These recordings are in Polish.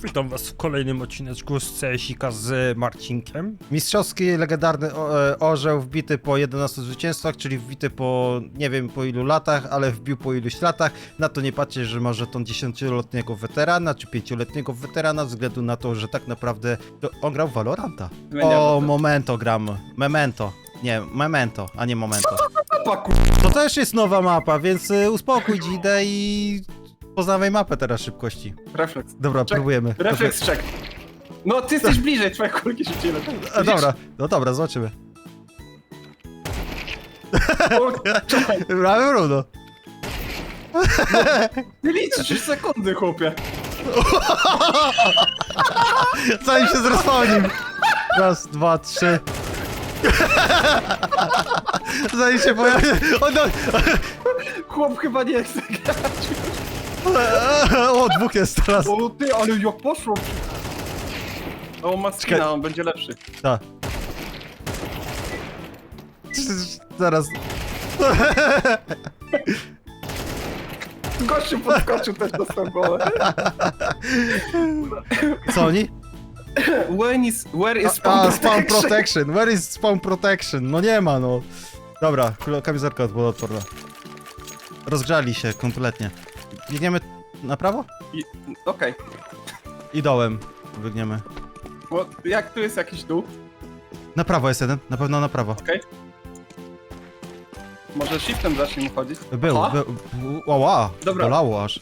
Witam was w kolejnym odcineczku z CS-ika z Marcinkiem. Mistrzowski, legendarny o, e, orzeł wbity po 11 zwycięstwach, czyli wbity po nie wiem po ilu latach, ale wbił po iluś latach. Na to nie patrzcie, że ma żeton 10-letniego weterana, czy 5-letniego weterana, ze względu na to, że tak naprawdę to on grał w Valoranta. O, to. Momento gram. Memento. Nie, Memento, a nie Momento. Ku... To też jest nowa mapa, więc y, uspokój dzidę i poznawaj mapę teraz szybkości. Refleks. Dobra, Czek. próbujemy. Refleks check. No, ty jesteś bliżej, twoje kulki szybciej. A, dobra, no dobra, zobaczymy. O, czekaj, Brawo, Bruno. Ty liczysz sekundy, chłopie. Zanim się zrespawnił. Raz, dwa, trzy. Zanim się pojawi... O, no. Chłop chyba nie chce grać. o, dwóch jest teraz. O, ty, ale jak poszło. O, ma skina, Czekaj. on będzie lepszy. Tak. Zaraz. Gościu podskoczył, też dostał gole. Co oni? When is, where is A, spawn spawn protection? protection. Where is spawn protection? No nie ma, no. Dobra, kul- kamizelka odporna. Rozgrzali się kompletnie. Biegniemy na prawo? I- Okej, I dołem biegniemy. bo jak tu jest jakiś dół, Na prawo jest jeden, na pewno na prawo. okej? Może shiftem zacznij mu chodzić? Był, Aha. był. Ła, Dobra. Bolało aż.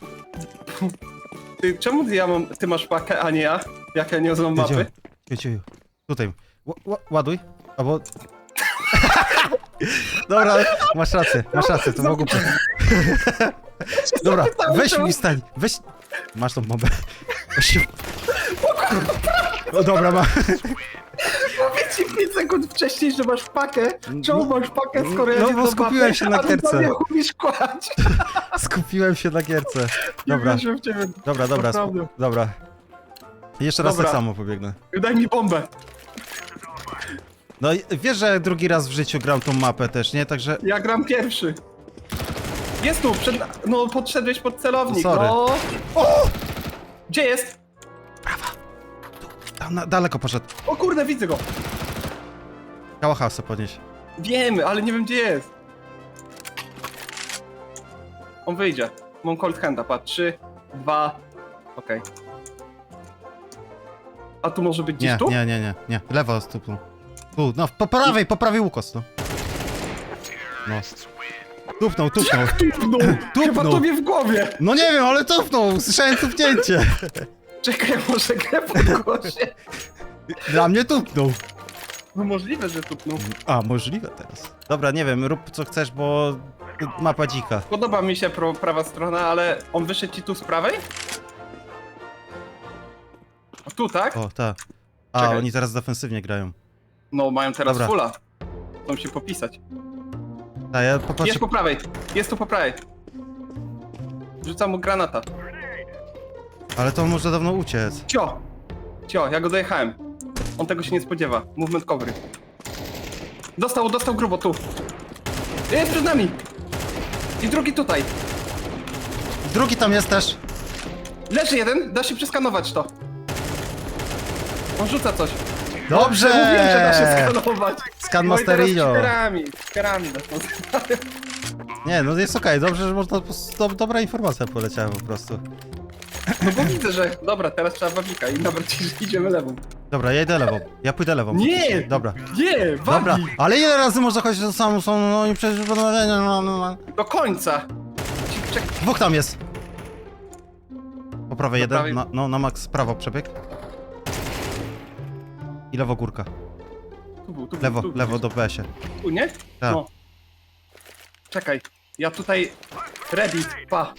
Ty, czemu ja mam, ty masz pakę, a nie ja? Jak ja nie znam mapy? Wiedziałem. Tutaj. Ła- ła- ładuj. Albo... Dobra, masz rację, masz rację, to było głupie. Dobra, weź mi stań, weź... Masz tą bombę. Weź się... O dobra, ma... Mówię ci 5 sekund wcześniej, że masz pakę. Czemu masz pakę, skoro ja No, nie bo skupiłem się na a ty gierce. nie umiesz kłać. Skupiłem się na gierce. Nie Dobra, wierzę w ciebie. dobra, dobra, Naprawdę. dobra. Jeszcze raz Dobra. tak samo pobiegnę. Daj mi bombę. No wiesz, że drugi raz w życiu gram tą mapę też, nie? Także... Ja gram pierwszy. Jest tu, przed... no podszedłeś pod celownik, Sorry. no. O! Gdzie jest? Tam na, daleko poszedł. O kurde, widzę go. Kałacha sobie podnieść. Wiemy, ale nie wiem gdzie jest. On wyjdzie. Mam cold handa, patrz. Trzy, dwa, okej. A tu może być gdzieś Nie, tu? nie, nie, nie, nie. Lewo stupną. Tu, no, po prawej, po prawej łukos, no. No. Tupnął, tupnął. Tupnął! Chyba Tupnął. tobie w głowie! No nie wiem, ale tupnął, słyszałem tupnięcie. Czekaj, może grę podgłośnie. Dla mnie tupnął. No możliwe, że tupnął. A, możliwe teraz. Dobra, nie wiem, rób co chcesz, bo mapa dzika. Podoba mi się pro, prawa strona, ale on wyszedł ci tu z prawej? A tu, tak? O, tak. A, Czekaj. oni teraz defensywnie grają. No, mają teraz Dobra. fulla. Chcą się popisać. A ja popatrzę... Jest po prawej, jest tu po prawej. Rzucam mu granata. Ale to może dawno uciec. Cio! Cio, ja go dojechałem. On tego się nie spodziewa. Movement covery. Dostał, dostał grubo tu. Jest przed nami! I drugi tutaj. Drugi tam jest też. Leży jeden, da się przeskanować to. On rzuca coś. Dobrze! Mówiłem, że da się skanować. Scan No i teraz. Nie, no jest okej, dobrze, że można... po prostu- Do, dobra informacja poleciała po prostu. No bo widzę, że... Dobra, teraz trzeba wawika i dobra, ci, idziemy lewą. Dobra, ja idę lewą. Ja pójdę lewą. Nie! Dobra. Nie, Dobra, wawik! ale ile razy można chodzić do są, no i przecież... no, no, no. Do końca. Ci- Czek... Dwóch tam jest. Po prawej jeden, prawej- na, no na max prawo przebieg. I lewo górka. Tu był, tu był, Lewo, tu, lewo do BS-ie. Tu, nie? Tak. No. Czekaj, ja tutaj... Ready, pa.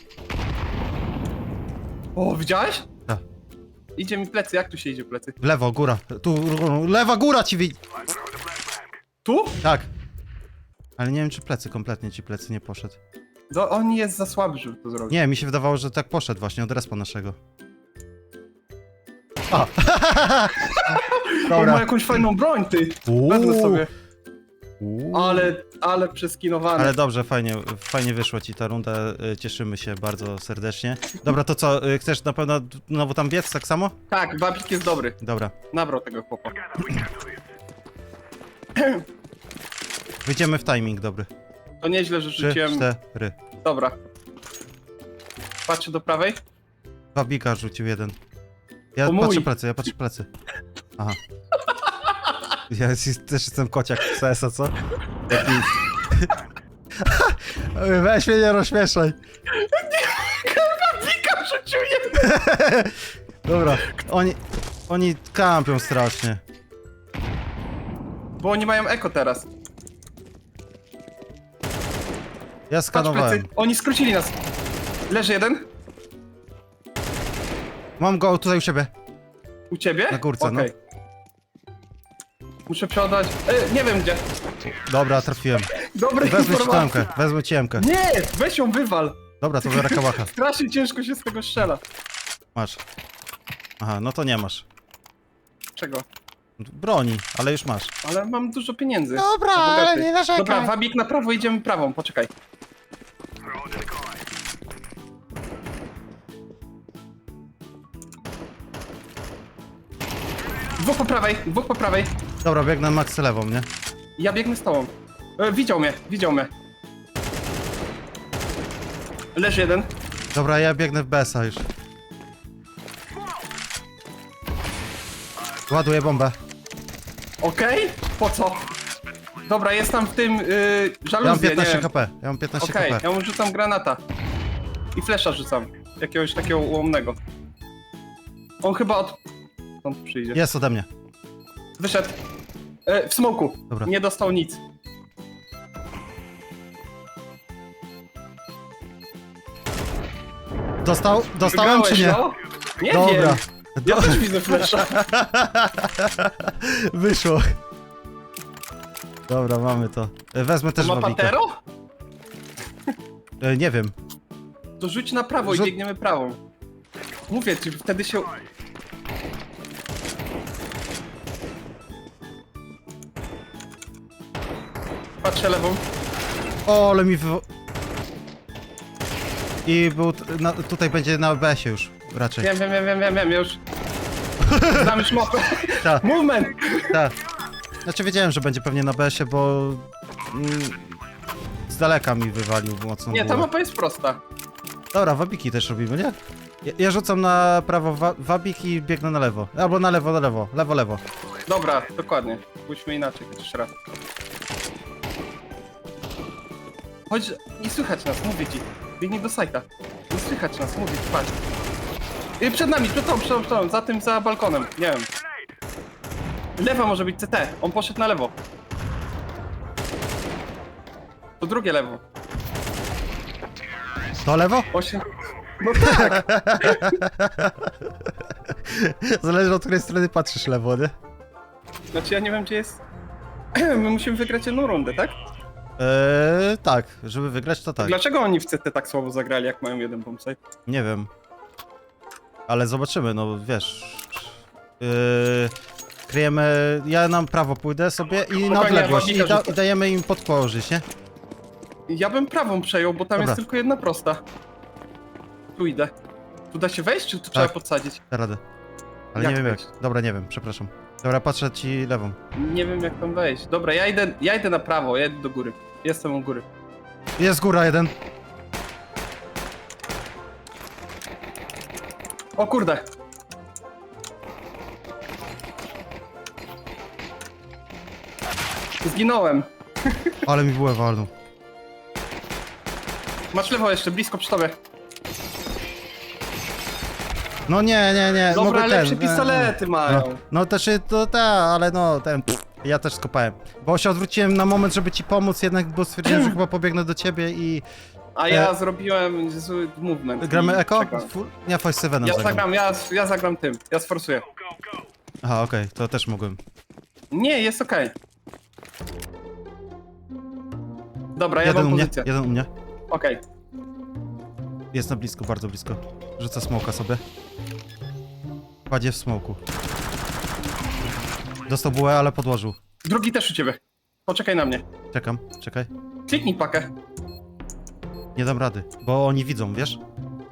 O, widziałeś? Tak. Idzie mi plecy, jak tu się idzie plecy? W lewo, góra. Tu, lewa góra ci wi... Tu? Tak. Ale nie wiem, czy plecy, kompletnie ci plecy nie poszedł. No, on jest za słaby, żeby to zrobić. Nie, mi się wydawało, że tak poszedł właśnie od respa naszego. A! On ma jakąś fajną broń, ty. Uuu. Wezmę sobie. Uuu. Ale, ale przeskinowany. Ale dobrze, fajnie, fajnie wyszła ci ta runda, y, cieszymy się bardzo serdecznie. Dobra, to co, y, chcesz na pewno znowu tam biec tak samo? Tak, babik jest dobry. Dobra, Nabrał tego chłopa. wyjdziemy w timing dobry. To nieźle, że Trzy, rzuciłem. cztery. Dobra. Patrzę do prawej. Wabika rzucił jeden. Ja O mój. patrzę plecy, ja patrzę plecy. Aha. Ja jest- też jestem kociak w CS-a, co? Taki... Weź mnie nie rozśmieszaj. Rzucił jeden! Dobra, oni... Oni kampią strasznie. Bo oni mają eko teraz. Ja Patrz skanowałem. plecy. Oni skrócili nas. Leży jeden. Mam go tutaj u siebie. U ciebie? Na górce, no. Okej. Muszę przeładować. E, nie wiem gdzie. Dobra, trafiłem. Dobre Wezmę ci informacje. tamkę, wezmę ci emkę. Nie! Weź ją wywal. Dobra, to biorę kałacha. Strasznie ciężko się z tego strzela. Masz. Aha, no to nie masz. Czego? Broni, ale już masz. Ale mam dużo pieniędzy. Dobra, ale nie narzekaj. Dobra, wabik na prawo, idziemy prawą, poczekaj. Prawej, dwóch po prawej. Dobra, biegnę max lewą, nie? Ja biegnę z tobą. E, widział mnie, widział mnie. Leży jeden. Dobra, ja biegnę w BS-a już. Ładuję bombę. Okej? Po co? Dobra, jest tam w tym yy, Ja mam żaluzję, 15 nie HP. Ja mam 15 Okej, HP. ja mu rzucam granata. I flesza rzucam. Jakiegoś takiego ułomnego. On chyba od... On przyjdzie. Jest ode mnie. Wyszedł. E, w smoku. Dobra. Nie dostał nic. Dostał? Dostałem czy Wygrałeś, nie? No? Nie Dobra. wiem. Ja Do- też widzę flesza. Wyszło. Dobra, mamy to. E, Wezmę też Ma patero? E, Nie wiem. To rzuć na prawo i biegniemy prawą. Mówię ci, wtedy się... Patrzę lewą. O, ale mi wy... I był... t- Na, tutaj będzie na BS-ie już. Raczej. Wiem, wiem, wiem, wiem, wiem, wiem, już. Znam już mapę. Tak, Movement! tak. Znaczy wiedziałem, że będzie pewnie na BS-ie, bo... Mm, z daleka mi wywalił mocno Nie, ta mapa jest prosta. Dobra, wabiki też robimy, nie? Ja, ja rzucam na prawo wa wabik i biegnę na lewo. Albo na lewo, na lewo. Lewo, lewo. Dobra, dokładnie. Pójdźmy inaczej, chociaż raz. Chodź, nie słychać nas, mówię ci. Biegnij do sajta. Nie słychać nas, mówię ci, patrz. Y, Przed nami, przed tobą, przed tobą, przed tobą, za tym, za balkonem, nie wiem. Lewa może być CT, on poszedł na lewo. To drugie lewo. To lewo? Osiem... No tak! Zależy od której strony patrzysz lewo, nie? Znaczy ja nie wiem, gdzie jest... My musimy wygrać jedną rundę, tak? Eee, tak, żeby wygrać to tak. Dlaczego oni w CT tak słabo zagrali, jak mają jeden bombsite? Nie wiem. Ale zobaczymy, no wiesz. Yy, kryjemy. Ja nam prawo pójdę sobie i na Spokojnie, odległość. I, da. I dajemy im podkołożyć, nie? Ja bym prawą przejął, bo tam Dobra. jest tylko jedna prosta. Tu idę. Tu da się wejść, czy tu trzeba Tak. podsadzić? Da radę. Ale Jak nie wiem jak. wejść? Dobra, nie wiem, przepraszam. Dobra, patrzę ci lewą. Nie wiem jak tam wejść. Dobra, ja idę, ja idę na prawo, ja idę do góry. Jestem u góry. Jest góra jeden. O kurde! Zginąłem. Ale mi byłem walnął. Masz lewo jeszcze, blisko przy tobie. No nie, nie, nie. Dobra, mogę lepsze ten, pistolety mają. No, no też y, to ta, ale no ten. Ja też skopałem. Bo się odwróciłem na moment, żeby ci pomóc, jednak bo stwierdziłem, że chyba pobiegnę do ciebie i. A ja E, zrobiłem zły movement. Gramy i Eko? czekam. Full? Ja Voice 7 Ja zagram. zagram, ja, ja zagram tym, ja sforsuję. Aha, okej, to też mogłem. Nie, jest okej. Dobra, ja jeden mam u mnie, pozycję. jeden u mnie. Okej. Jest na blisko, bardzo blisko. Rzuca smoka sobie. Kładzie w smoku. Dostał bułę, ale podłożył. Drugi też u ciebie. Poczekaj na mnie. Czekam, czekaj. Kliknij pakę. Nie dam rady, bo oni widzą, wiesz?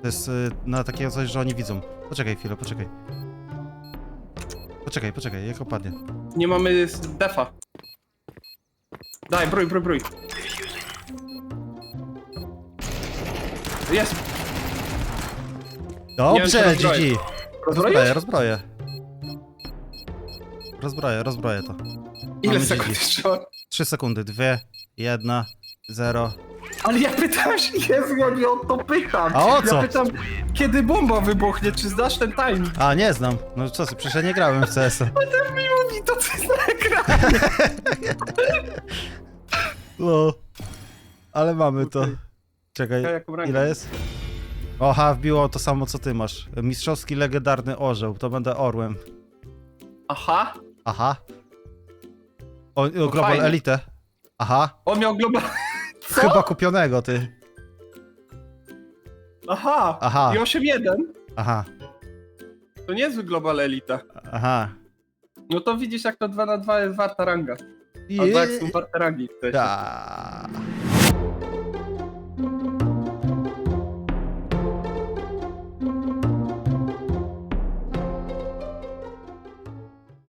To jest y, na takiego coś, że oni widzą. Poczekaj chwilę, poczekaj. Poczekaj, poczekaj, jak opadnie. Nie mamy s- defa. Daj, brój, brój, brój. Jest. Dobrze, wiem, czy GG! rozbroję. Rozbroję. Rozbroję, rozbroję to. Ile Mamy sekund jeszcze? mam? 3 sekundy, 2, 1, 0. Ale ja pytam się, Jezu, ja nie o to pytam. A o co? Ja pytam, kiedy bomba wybuchnie, czy znasz ten timing? A, nie znam. No co, przecież ja nie grałem w CS-a. Ten mi mówi, to co jest na ekranie. No. Ale mamy to. Czekaj, ile jest? Oha, wbiło to samo co ty masz. Mistrzowski legendarny orzeł, to będę orłem. Aha, Aha. O, o Global fajnie. Elite. Aha. on miał global... Co? Chyba kupionego, ty. Aha, Aha. i 8-1. Aha. To niezły global elita. Aha. No to widzisz, jak to 2 na 2 jest warta ranga. Albo jak są warte rangi. w sensie.